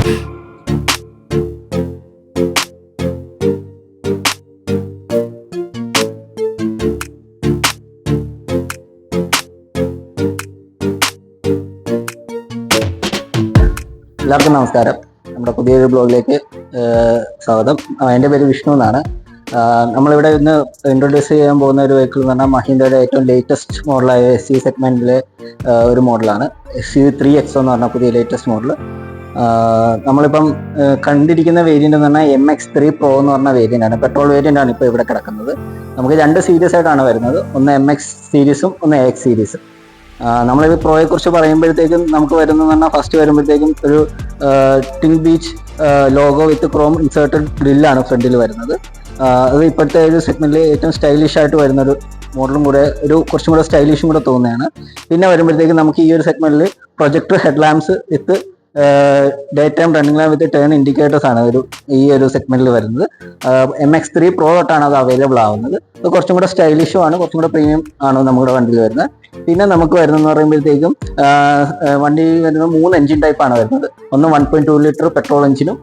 എല്ലാവർക്കും നമസ്കാരം. നമ്മുടെ പുതിയൊരു ബ്ലോഗിലേക്ക് സ്വാഗതം. എന്റെ പേര് വിഷ്ണു എന്നാണ്. നമ്മളിവിടെ ഇന്ന് ഇൻട്രൊഡ്യൂസ് ചെയ്യാൻ പോകുന്ന ഒരു വെഹിക്കിൾ എന്ന് പറഞ്ഞാൽ മഹീന്ദ്രയുടെ ഏറ്റവും ലേറ്റസ്റ്റ് മോഡലായ എസ് സി സെഗ്മെന്റിലെ ഒരു മോഡലാണ് എസ് സി ത്രീ എക്സ് എന്ന് പറഞ്ഞ പുതിയ ലേറ്റസ്റ്റ് മോഡൽ നമ്മളിപ്പം കണ്ടിരിക്കുന്ന വേരിയന്റ് എന്ന് പറഞ്ഞാൽ എം എക്സ് ത്രീ പ്രോ എന്ന് പറഞ്ഞ വേരിയന്റ് ആണ്. പെട്രോൾ വേരിയന്റ് ആണ് ഇപ്പോൾ ഇവിടെ കിടക്കുന്നത്. നമുക്ക് രണ്ട് സീരീസ് ആയിട്ടാണ് വരുന്നത്. ഒന്ന് എം എക്സ് സീരീസും ഒന്ന് എ എക്സ് സീരീസും നമ്മളിത് പ്രോയെ കുറിച്ച് പറയുമ്പോഴത്തേക്കും നമുക്ക് വരുന്നത് പറഞ്ഞാൽ ഫസ്റ്റ് വരുമ്പോഴത്തേക്കും ഒരു ടിങ് beach logo with chrome inserted ഗ്രില്ലാണ് ഫ്രണ്ടിൽ വരുന്നത്. അത് ഇപ്പോഴത്തെ ഒരു സെഗ്മെന്റിൽ ഏറ്റവും സ്റ്റൈലിഷ് ആയിട്ട് വരുന്ന ഒരു മോഡലും കൂടെ ഒരു കുറച്ചും കൂടെ സ്റ്റൈലിഷും കൂടെ തോന്നുകയാണ്. പിന്നെ വരുമ്പോഴത്തേക്കും നമുക്ക് ഈ ഒരു സെഗ്മെന്റിൽ projector headlamps with daytime running with turn indicators ആണ് ഒരു ഈ ഒരു സെഗ്മെന്റിൽ വരുന്നത്. എം എക്സ് ത്രീ പ്രോ തൊട്ടാണ് അത് അവൈലബിൾ ആവുന്നത്. അത് കുറച്ചും കൂടെ സ്റ്റൈലിഷും ആണ് കുറച്ചും കൂടെ പ്രീമിയം ആണ് നമ്മുടെ വണ്ടിയിൽ വരുന്നത്. പിന്നെ നമുക്ക് വരുന്നതെന്ന് പറയുമ്പോഴത്തേക്കും വണ്ടി വരുന്നത് മൂന്ന് എഞ്ചിൻ ടൈപ്പ് ആണ് വരുന്നത്. ഒന്ന് one point two litre petrol എഞ്ചിനും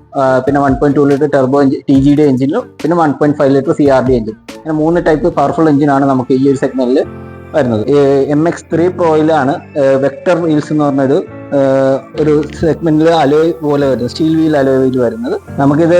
പിന്നെ one point two litre turbo engine T G D എഞ്ചിനും പിന്നെ one point five litre C R D engine അങ്ങനെ മൂന്ന് ടൈപ്പ് പവർഫുൾ എഞ്ചിനാണ് നമുക്ക് ഈ ഒരു സെഗ്മെന്റിൽ വരുന്നത്. എം എക്സ് ത്രീ പ്രോയിലാണ് വെക്ടർ വീൽസ് എന്ന് പറഞ്ഞൊരു ഒരു സെഗ്മെന്റിൽ അലോയ് പോലെ വരുന്നത് സ്റ്റീൽ വീൽ അലോയിൽ വരുന്നത്. നമുക്കിത്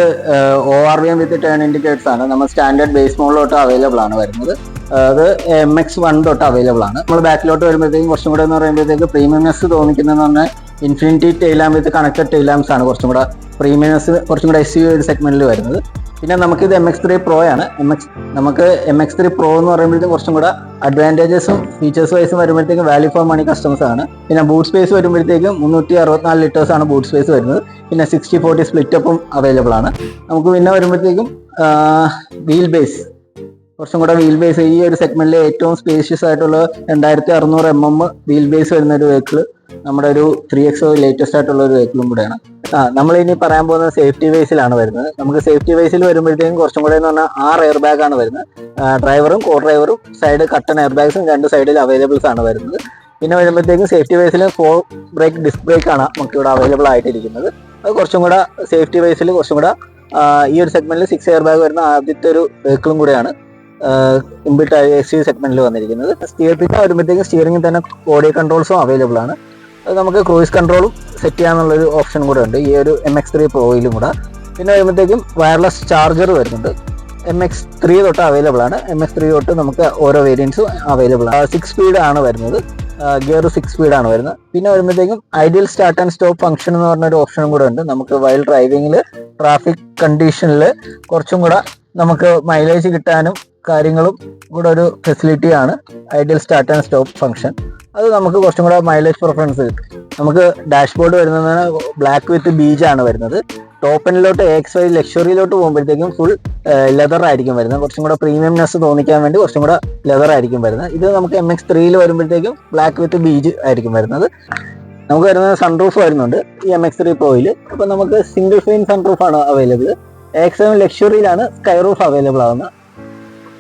O R V M with turn indicators ആണ്. നമ്മൾ സ്റ്റാൻഡേർഡ് ബേസ് മോളിലോട്ട് അവൈലബിൾ ആണ് വരുന്നത്. അത് എം എക്സ് വൺ തൊട്ട് അവൈലബിൾ ആണ്. നമ്മൾ ബാക്കിലോട്ട് വരുമ്പോഴത്തേക്കും കുറച്ചും കൂടെ എന്ന് പറയുമ്പോഴത്തേക്ക് പ്രീമിയംനെസ് തോന്നിക്കുന്നതെന്ന് പറഞ്ഞാൽ ഇൻഫിനിറ്റി ടൈലാം വിത്ത് കണക്റ്റഡ് ടൈലാംസ് ആണ് കുറച്ചും കൂടെ. പ്രീമിയംസ് കുറച്ചും കൂടെ എസ് യു ഒരു സെഗ്മെന്റിൽ വരുന്നത്. പിന്നെ നമുക്കിത് എം എക്സ് ത്രീ പ്രോ ആണ്. എം എക്സ് നമുക്ക് എം എക്സ് ത്രീ പ്രോ എന്ന് പറയുമ്പോഴത്തേക്കും കുറച്ചും കൂടെ അഡ്വാന്റേജസും ഫീച്ചേഴ്സ് വൈസും വരുമ്പോഴത്തേക്കും വാല്യൂ ഫോർ മണി കസ്റ്റമേഴ്സ് ആണ്. പിന്നെ ബൂട്ട് സ്പേസ് വരുമ്പോഴത്തേക്കും മുന്നൂറ്റി അറുപത്തിനാല് ലിറ്റേഴ്സ് ആണ് ബൂട്ട് സ്പേസ് വരുന്നത്. പിന്നെ സിക്സ്റ്റി ഫോർട്ടി സ്പ്ലിറ്റ് അപ്പും അവൈലബിൾ ആണ്. നമുക്ക് പിന്നെ വരുമ്പോഴത്തേക്കും വീൽ ബേസ് കുറച്ചും കൂടെ വീൽ ബേസ് ഈ ഒരു സെഗ്മെന്റിലെ ഏറ്റവും സ്പേഷ്യസ് ആയിട്ടുള്ള രണ്ടായിരത്തി അറുന്നൂറ് എം എം വീൽ ബേസ് വരുന്ന ഒരു വെഹിക്കിൾ നമ്മുടെ ഒരു ത്രീ എക്സ് ലേറ്റസ്റ്റ് ആയിട്ടുള്ള ഒരു വെഹിക്കിളും കൂടെയാണ്. ആ നമ്മൾ ഇനി പറയാൻ പോകുന്നത് സേഫ്റ്റി വൈസിലാണ് വരുന്നത്. നമുക്ക് സേഫ്റ്റി വൈസിൽ വരുമ്പോഴത്തേക്കും കുറച്ചും കൂടെ എന്ന് പറഞ്ഞാൽ ആറ് എയർ ബാഗ് ആണ് വരുന്നത്. ഡ്രൈവറും കോ ഡ്രൈവറും സൈഡ് കട്ടൺ എയർ ബാഗ്സും രണ്ട് സൈഡിൽ അവൈലബിൾസ് ആണ് വരുന്നത്. പിന്നെ വരുമ്പോഴത്തേക്കും സേഫ്റ്റി വൈസിൽ ഫോർ ബ്രേക്ക് ഡിസ്ക് ബ്രേക്ക് ആണ് നമുക്ക് ഇവിടെ അവൈലബിൾ ആയിട്ടിരിക്കുന്നത്. അത് കുറച്ചും കൂടെ സേഫ്റ്റി വൈസിൽ കുറച്ചും കൂടെ ഈ ഒരു സെഗ്മെന്റിൽ സിക്സ് എയർ ബാഗ് വരുന്ന ആദ്യത്തെ ഒരു വെഹിക്കിളും കൂടെയാണ് ഇമ്പിൾട്ട് എസ് യു സെഗ്മെന്റിൽ വന്നിരിക്കുന്നത്. സ്റ്റിയർ പിന്നെ വരുമ്പോഴത്തേക്കും സ്റ്റിയറിംഗിൽ തന്നെ ഓഡിയോ കൺട്രോൾസും അവൈലബിൾ ആണ്. നമുക്ക് ക്രൂയിസ് കൺട്രോളും സെറ്റ് ചെയ്യാന്നുള്ളൊരു ഓപ്ഷൻ കൂടെ ഉണ്ട്. ഈ ഒരു എം എക്സ് ത്രീ പ്രോയിലും കൂടെ. പിന്നെ വരുമ്പോഴത്തേക്കും വയർലെസ് ചാർജർ വരുന്നുണ്ട്. എം എക്സ് ത്രീ തൊട്ട് അവൈലബിൾ ആണ്. എം എക്സ് ത്രീ തൊട്ട് നമുക്ക് ഓരോ വേരിയൻസും അവൈലബിൾ ആണ്. സിക്സ് സ്പീഡ് ആണ് വരുന്നത്. ഗിയർ സിക്സ് ആണ് വരുന്നത്. പിന്നെ വരുമ്പോഴത്തേക്കും ideal start and stop function എന്ന് പറഞ്ഞ ഒരു ഓപ്ഷനും കൂടെ ഉണ്ട്. നമുക്ക് വൈൽഡ് ഡ്രൈവിംഗിൽ ട്രാഫിക് കണ്ടീഷനിൽ കുറച്ചും കൂടെ നമുക്ക് മൈലേജ് കിട്ടാനും കാര്യങ്ങളും കൂടെ ഒരു ഫെസിലിറ്റി ആണ്. Ideal start and stop function അത് നമുക്ക് കുറച്ചും കൂടെ മൈലേജ് പ്രിഫറൻസ് കിട്ടും നമുക്ക് ഡാഷ്ബോർഡ് വരുന്നത് ബ്ലാക്ക് വിത്ത് ബീജ് ആണ് വരുന്നത്. ടോപ്പനിലോട്ട് എക്സ് വൈ ലക്ഷറിയിലോട്ട് പോകുമ്പോഴത്തേക്കും ഫുൾ ലെതർ ആയിരിക്കും വരുന്നത്. കുറച്ചും കൂടെ പ്രീമിയംനെസ് തോന്നിക്കാൻ വേണ്ടി കുറച്ചും കൂടെ ലെതർ ആയിരിക്കും വരുന്നത്. ഇത് നമുക്ക് എം എക്സ് ത്രീയിൽ വരുമ്പോഴത്തേക്കും ബ്ലാക്ക് വിത്ത് ബീജ് ആയിരിക്കും വരുന്നത്. നമുക്ക് വരുന്നത് സൺറൂഫ് വരുന്നുണ്ട് ഈ എം എക്സ് ത്രീ പ്രോയിൽ അപ്പം നമുക്ക് സിംഗിൾ ഫെയിൻ സൺറൂഫ് ആണ് അവൈലബിൾ എക്സ് സെവൻ ലക്ഷറിയിലാണ് സ്കൈ റൂഫ് അവൈലബിൾ ആവുന്നത്.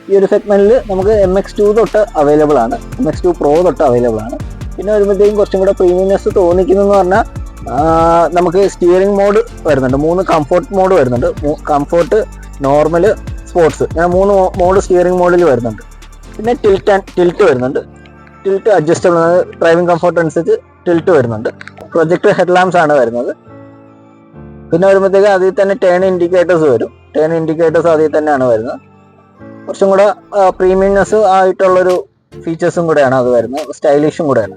ഈ ഒരു സെഗ്മെന്റിൽ നമുക്ക് എം എക്സ് ടു തൊട്ട് അവൈലബിൾ ആണ്. എം എക്സ് ടു പ്രോ തൊട്ട് അവൈലബിൾ ആണ്. പിന്നെ വരുമ്പോഴത്തേക്കും കുറച്ചും കൂടെ പ്രീമിയംനെസ് തോന്നിക്കുന്നതെന്ന് പറഞ്ഞാൽ നമുക്ക് സ്റ്റിയറിംഗ് മോഡ് വരുന്നുണ്ട്. മൂന്ന് കംഫോർട്ട് മോഡ് വരുന്നുണ്ട്. കംഫോർട്ട് നോർമൽ സ്പോർട്സ് ഇങ്ങനെ മൂന്ന് മോഡ് സ്റ്റിയറിംഗ് മോഡിൽ വരുന്നുണ്ട്. പിന്നെ ടിൽറ്റ് ആൻഡ് ടിൽറ്റ് വരുന്നുണ്ട്. ടിൽറ്റ് അഡ്ജസ്റ്റബിൾ ഡ്രൈവിംഗ് കംഫോർട്ട് അനുസരിച്ച് ടിൽറ്റ് വരുന്നുണ്ട്. പ്രൊജക്ട് ഹെഡ് ലാംപ്സ് ആണ് വരുന്നത്. പിന്നെ വരുമ്പോഴത്തേക്ക് അതിൽ തന്നെ ടേൺ ഇൻഡിക്കേറ്റേഴ്സ് വരും. ടേൺ ഇൻഡിക്കേറ്റേഴ്സ് അതിൽ തന്നെയാണ് വരുന്നത്. കുറച്ചും കൂടെ പ്രീമിയംനെസ് ആയിട്ടുള്ളൊരു ഫീച്ചേഴ്സും കൂടെയാണ് അത് വരുന്നത്. സ്റ്റൈലിഷും കൂടെയാണ്.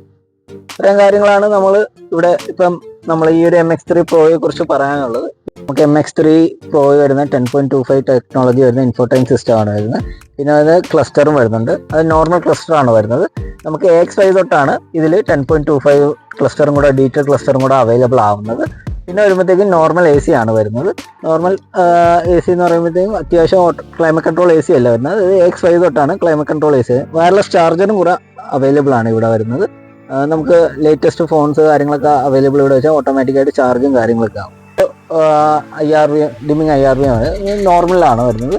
ഇത്രയും കാര്യങ്ങളാണ് നമ്മൾ ഇവിടെ ഇപ്പം നമ്മൾ ഈ ഒരു എം എക്സ് ത്രീ പ്രോയെ കുറിച്ച് പറയാനുള്ളത്. നമുക്ക് എം എക്സ് ത്രീ പ്രോ വരുന്ന ten point two five technology വരുന്ന ഇൻഫോടൈൻ സിസ്റ്റം ആണ് വരുന്നത്. പിന്നെ അതിന് ക്ലസ്റ്ററും വരുന്നുണ്ട്. അത് നോർമൽ ക്ലസ്റ്റർ ആണ് വരുന്നത്. നമുക്ക് എ എക്സ് ഫൈവ് തൊട്ടാണ് ഇതിൽ ടെൻ പോയിന്റ് ടു ഫൈവ് ക്ലസ്റ്ററും കൂടെ ഡീറ്റെയിൽ ക്ലസ്റ്ററും കൂടെ അവൈലബിൾ ആവുന്നത്. പിന്നെ വരുമ്പോഴത്തേക്കും നോർമൽ എ സി ആണ് വരുന്നത്. നോർമൽ എ സി എന്ന് പറയുമ്പോഴത്തേക്കും അത്യാവശ്യം ക്ലൈമറ്റ് കൺട്രോൾ എ സി അല്ല വരുന്നത്. എക്സ് ഫൈവ് തൊട്ടാണ് climate control A C wireless ചാർജറും കൂടെ അവൈലബിൾ ആണ് ഇവിടെ വരുന്നത്. നമുക്ക് ലേറ്റസ്റ്റ് ഫോൺസ് കാര്യങ്ങളൊക്കെ അവൈലബിൾ ഇവിടെ വെച്ചാൽ ഓട്ടോമാറ്റിക്കായിട്ട് ചാർജും കാര്യങ്ങളൊക്കെ ആവും. I R V dimming I R V ആണ്. നോർമലാണ് വരുന്നത്.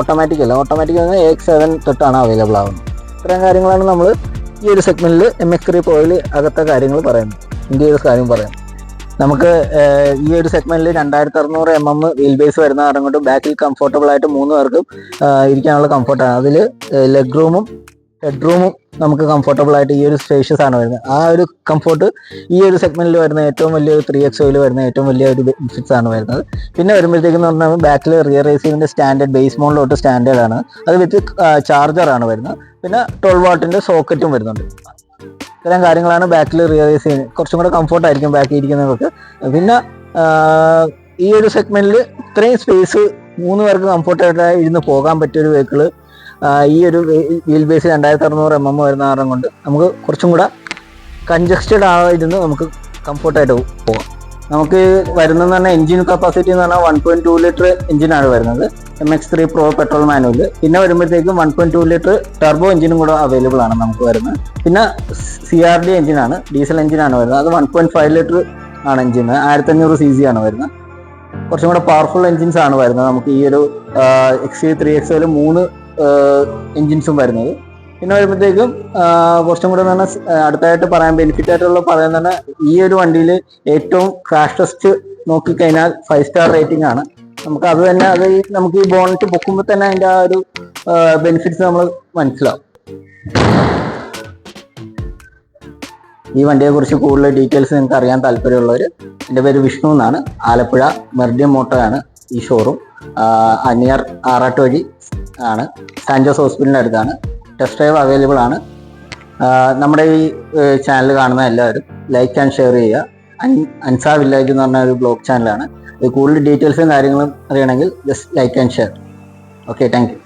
ഓട്ടോമാറ്റിക് അല്ല. ഓട്ടോമാറ്റിക് വരുന്നത് എക്സ് സെവൻ തൊട്ടാണ് അവൈലബിൾ ആവുന്നത്. ഇത്രയും കാര്യങ്ങളാണ് നമ്മൾ ഈ ഒരു സെഗ്മെന്റിൽ എം എക്സ് ത്രീ പോയിൽ അകത്തെ കാര്യങ്ങൾ പറയുന്നത്. ഇന്ത്യയുടെ കാര്യം പറയുന്നത്. നമുക്ക് ഈ ഒരു സെഗ്മെന്റിൽ രണ്ടായിരത്തി അറുന്നൂറ് എം എം വീൽ ബേസ് വരുന്ന കാരണം ബാക്കിൽ കംഫർട്ടബിൾ ആയിട്ട് മൂന്ന് പേർക്കും ഇരിക്കാനുള്ള കംഫർട്ടാണ് അതിൽ ലെഗ് റൂമും ഹെഡ് റൂമും നമുക്ക് കംഫർട്ടബിൾ ആയിട്ട് ഈ ഒരു സ്പേഷ്യസ് ആണ് വരുന്നത്. ആ ഒരു കംഫർട്ട് ഈ ഒരു സെഗ്മെന്റിൽ വരുന്ന ഏറ്റവും വലിയ ത്രീ എക്സ് ഒയിൽ വരുന്ന ഏറ്റവും വലിയ ഒരു ബെനിഫിറ്റ്സ് ആണ് വരുന്നത്. പിന്നെ വരുമ്പോഴത്തേക്കെന്ന് പറഞ്ഞാൽ ബാക്കിൽ റിയർ റേസിന്റെ സ്റ്റാൻഡേർഡ് ബേസ് മോഡിലോട്ട് സ്റ്റാൻഡേർഡ് ആണ്. അത് വിത്ത് ചാർജർ ആണ് വരുന്നത്. പിന്നെ ട്വൽവ് വാട്ടിന്റെ സോക്കറ്റും വരുന്നുണ്ട്. ഇത്തരം കാര്യങ്ങളാണ് ബാക്കിൽ റിയലൈസ് ചെയ്യുന്നത്. കുറച്ചും കൂടെ കംഫർട്ട് ആയിരിക്കും ബാക്കിൽ ഇരിക്കുന്നവർക്ക് പിന്നെ ഈ ഒരു സെഗ്മെന്റിൽ ഇത്രയും സ്പേസ് മൂന്ന് പേർക്ക് കംഫർട്ടായിട്ട് ഇരുന്ന് പോകാൻ പറ്റിയ ഒരു വെഹിക്കിൾ ഈ ഒരു വീൽ ബേസ് രണ്ടായിരത്തി അറുന്നൂറ് എം എം വരുന്ന കാരണം കൊണ്ട് നമുക്ക് കുറച്ചും കൂടെ കൺജസ്റ്റഡ് ആയിരുന്നു നമുക്ക് കംഫർട്ടായിട്ട് പോകാം. നമുക്ക് വരുന്നതെന്ന് പറഞ്ഞാൽ എഞ്ചിൻ കപ്പാസിറ്റി എന്ന് പറഞ്ഞാൽ വൺ പോയിന്റ് ടു ലിറ്റർ എഞ്ചിനാണ് വരുന്നത്. M X three pro petrol manual പിന്നെ വരുമ്പോഴത്തേക്കും one point two litre turbo എഞ്ചിനും കൂടെ അവൈലബിൾ ആണ് നമുക്ക് വരുന്നത്. പിന്നെ സി ആർ ഡി എഞ്ചിനാണ് ഡീസൽ എഞ്ചിനാണ് വരുന്നത്. അത് വൺ പോയിന്റ് ഫൈവ് ലിറ്റർ ആണ് എഞ്ചിൻ ആയിരത്തി അഞ്ഞൂറ് സി സി ആണ് വരുന്നത്. കുറച്ചും കൂടെ പവർഫുൾ എഞ്ചിൻസ് ആണ് വരുന്നത്. നമുക്ക് ഈ ഒരു എക്സ് ത്രീ എക്സ് മൂന്ന് എഞ്ചിൻസും വരുന്നത്. പിന്നെ വരുമ്പോഴത്തേക്കും കുറച്ചും കൂടെ തന്നെ അടുത്തായിട്ട് പറയാൻ ബെനിഫിറ്റ് ആയിട്ടുള്ള പറയാൻ തന്നെ ഈ ഒരു വണ്ടിയിൽ ഏറ്റവും ടെസ്റ്റ് നോക്കിക്കഴിഞ്ഞാൽ ഫൈവ് സ്റ്റാർ റേറ്റിംഗ് ആണ്. നമുക്ക് അത് തന്നെ അത് നമുക്ക് ഈ ബോണറ്റ് പൊക്കുമ്പോൾ തന്നെ അതിന്റെ ആ ഒരു ബെനിഫിറ്റ്സ് നമ്മൾ മനസ്സിലാവും. ഈ വണ്ടിയെ കുറിച്ച് കൂടുതൽ ഡീറ്റെയിൽസ് നിങ്ങൾക്ക് അറിയാൻ താല്പര്യമുള്ളവർ എന്റെ പേര് വിഷ്ണു എന്നാണ്. ആലപ്പുഴ മെർഡിയം മോട്ടോ ആണ് ഈ ഷോറൂം അനിയർ ആറാട്ട് വഴി ആണ്. സാൻജോസ് ഹോസ്പിറ്റലിന്റെ അടുത്താണ്. ടെസ്റ്റ് ഡ്രൈവ് അവൈലബിൾ ആണ്. നമ്മുടെ ഈ ചാനൽ കാണുന്ന എല്ലാവരും ലൈക്ക് ആൻഡ് ഷെയർ ചെയ്യുക. അൻ- അൻസാ വില്ലേജ് എന്ന് പറഞ്ഞ ഒരു ബ്ലോഗ് ചാനലാണ് കൂടുതൽ ഡീറ്റെയിൽസും കാര്യങ്ങളും അറിയണമെങ്കിൽ just like and share okay thank